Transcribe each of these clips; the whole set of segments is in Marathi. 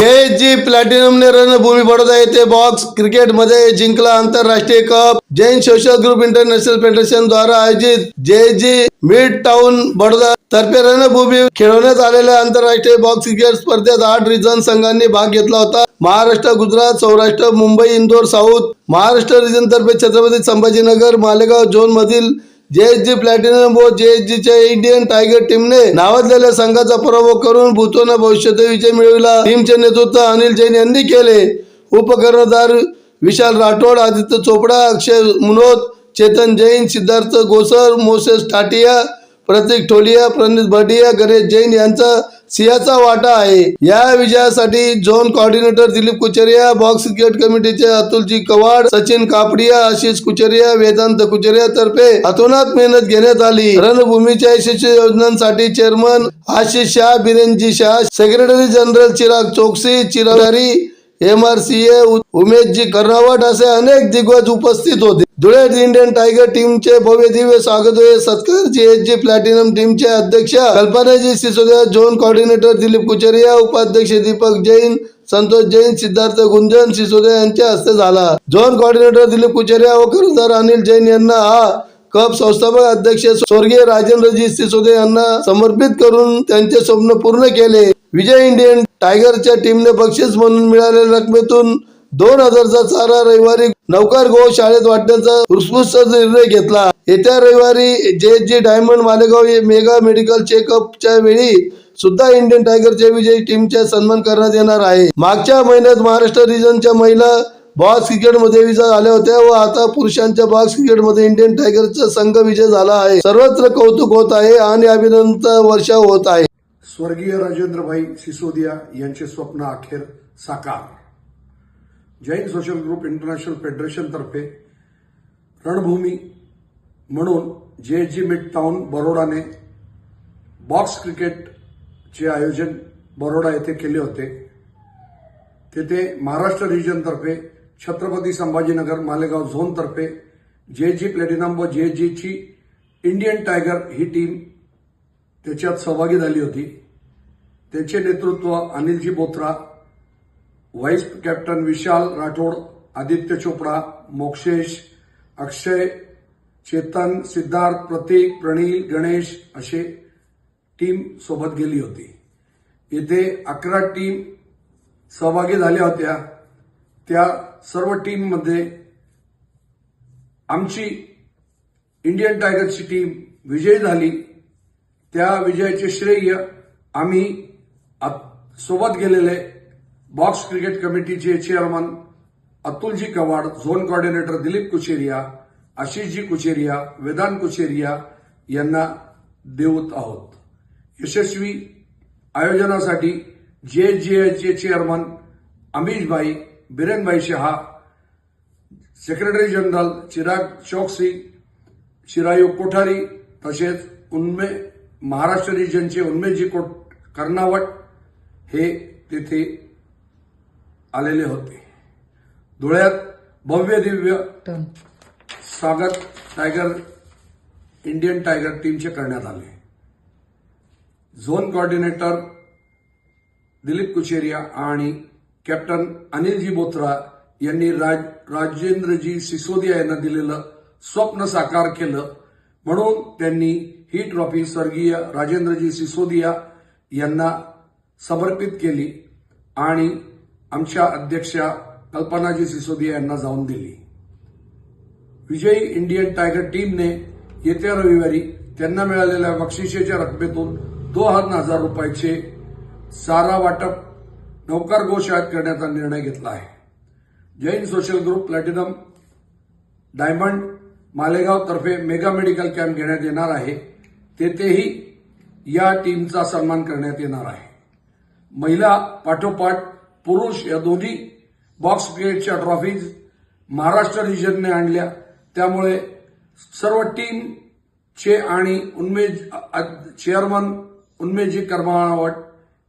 जी प्लॅटिनमने रणभूमी बडोदा येथे बॉक्स क्रिकेटमध्ये जिंकला आंतरराष्ट्रीय cup Jain social group international federation द्वारा आयोजित जे जी मिड टाउन बडोदा तर्फे रणभूमी खेळवण्यात आलेल्या आंतरराष्ट्रीय बॉक्स क्रिकेट स्पर्धेत आठ रिजन संघांनी भाग घेतला होता. महाराष्ट्र गुजरात सौराष्ट्र मुंबई इंदोर साऊथ. महाराष्ट्र रिजन तर्फे छत्रपती संभाजीनगर मालेगाव झोन मधील जेएसजी प्लॅटिनम व जेएसजीच्या इंडियन टायगर टीमने नावाजलेल्या संघाचा पराभव करून भूतोना भविष्यात विजय मिळविला. टीमचे नेतृत्व अनिल जैन यांनी केले. उपकर्णधार विशाल राठोड आदित्य चोपडा अक्षय मुनोद चेतन जैन सिद्धार्थ गोसर मोसेस टाटिया प्रतीक ठोलिया प्रणित भडिया गणेश जैन यांचा सिंहाचा वाटा आहे. या विजयासाठी zone coordinator Dilip Kucharia box cricket कमिटीचे अतुलजी कवाड सचिन कापडिया आशिष कुचरिया वेदांत कुचरिया तर्फे अतोनात मेहनत घेण्यात आली. रणभूमीच्या यशस्वी योजनांसाठी chairman Ashish Shah Biren ji Shah secretary general Chirag Choksi चिरागारी M R C A Umesh ji Karnawat असे अनेक दिग्गज उपस्थित होते. धुळे इंडियन टायगर टीमचे भव्य दिव्य स्वागत जी सत्कार जी प्लॅटिनम टीमचे अध्यक्ष कल्पनाजी सिसोदिया झोन कॉर्डिनेटर दिलीप कुचरिया उपाध्यक्ष दीपक जैन संतोष जैन सिद्धार्थ गुंजन सिसोदिया यांच्या हस्ते झाला. झोन कॉर्डिनेटर दिलीप कुचरिया व कर्जदार अनिल जैन यांना हा कप संस्थापक अध्यक्ष स्वर्गीय राजेंद्रजी सिसोदे यांना समर्पित करून त्यांचे स्वप्न पूर्ण केले. विजय इंडियन टायगरच्या टीमने बक्षीस म्हणून मिळालेल्या रकमेतून दोन हजारचा चारा रविवारी नौकार गो शाळेत वाटण्याचा उत्कृष्ट निर्णय घेतला. येत्या रविवारी J G diamond Malegaon mega medical चेकअपच्या वेळी सुद्धा इंडियन टायगरच्या विजयी टीमचा सन्मान करण्यात येणार आहे. मागच्या महिन्यात महाराष्ट्र रिजनच्या महिला बॉक्स क्रिकेटमध्ये विजय झाल्या होत्या व आता पुरुषांच्या बॉक्स क्रिकेटमध्ये इंडियन टायगरचा संघ विजय झाला आहे. सर्वत्र कौतुक होत आहे आणि अभिनंदन वर्षा होत आहे. स्वर्गीय राजेंद्रभाई सिसोदिया यांचे स्वप्न अखेर साकार. जैन सोशल ग्रुप इंटरनॅशनल फेडरेशनतर्फे रणभूमी म्हणून जे जी मिड टाउन बरोडाने बॉक्स क्रिकेटचे आयोजन बरोडा येथे केले होते. तेथे महाराष्ट्र रिजनतर्फे छत्रपती संभाजीनगर मालेगाव झोनतर्फे जे जी प्लॅटिनम व जे जीची इंडियन टायगर ही टीम त्याच्यात सहभागी झाली होती. त्याचे नेतृत्व अनिलजी बोत्रा व्हाईस कॅप्टन विशाल राठोड आदित्य चोपडा मोक्षेश अक्षय चेतन सिद्धार्थ प्रतीक प्रणील गणेश असे टीम सोबत गेली होती. येथे अकरा टीम सहभागी झाल्या होत्या. त्या सर्व टीममध्ये आमची इंडियन टायगरची टीम विजयी झाली. त्या विजयाचे श्रेय आम्ही सोबत गेलेले बॉक्स क्रिकेट कमिटीचे chairman Atulji Kawad zone coordinator Dilip Kucheria Ashishji Kucheria Vedant Kucheria यांना देऊत आहोत. यशस्वी आयोजनासाठी जे चे chairman Amishbhai Birenbhai Shah secretary general Chirag Chokshi Chirayu Kothari तसेच उन्मे महाराष्ट्र रिजनचे उन्मेजी कोट कर्नावट हे तिथे आलेले होते. धुळ्यात भव्य दिव्य स्वागत टायगर इंडियन टायगर टीमचे करण्यात आले. झोन कोऑर्डिनेटर दिलीप कुचेरिया आणि कॅप्टन अनिलजी बोत्रा यांनी राज राजेंद्रजी सिसोदिया यांना दिलेलं स्वप्न साकार केलं. म्हणून त्यांनी ही ट्रॉफी स्वर्गीय राजेंद्रजी सिसोदिया यांना समर्पित केली आणि आमच्या अध्यक्षा कल्पनाजी सिसोदिया यांना जाऊन दिली. विजयी इंडियन टायगर टीमने येत्या रविवारी त्यांना मिळालेल्या बक्षिसेच्या रकमेतून दोन हजार रुपयाचे सारा वाटप नोकर गोशाळेत करण्याचा निर्णय घेतला आहे. Jain social group platinum diamond Malegaon तर्फे मेगा मेडिकल कॅम्प घेण्यात येणार आहे. तेथेही या टीमचा सन्मान करण्यात येणार आहे. महिला पाठोपाठ पुरुष या दोन्ही बॉक्स क्रिकेटच्या ट्रॉफीज महाराष्ट्र रिजनने आणल्या. त्यामुळे सर्व टीमचे आणि उन्मेज चेअरमन उन्मेजी कर्मावट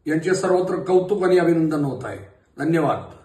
यांचे सर्वत्र कौतुक आणि अभिनंदन होत आहे. धन्यवाद.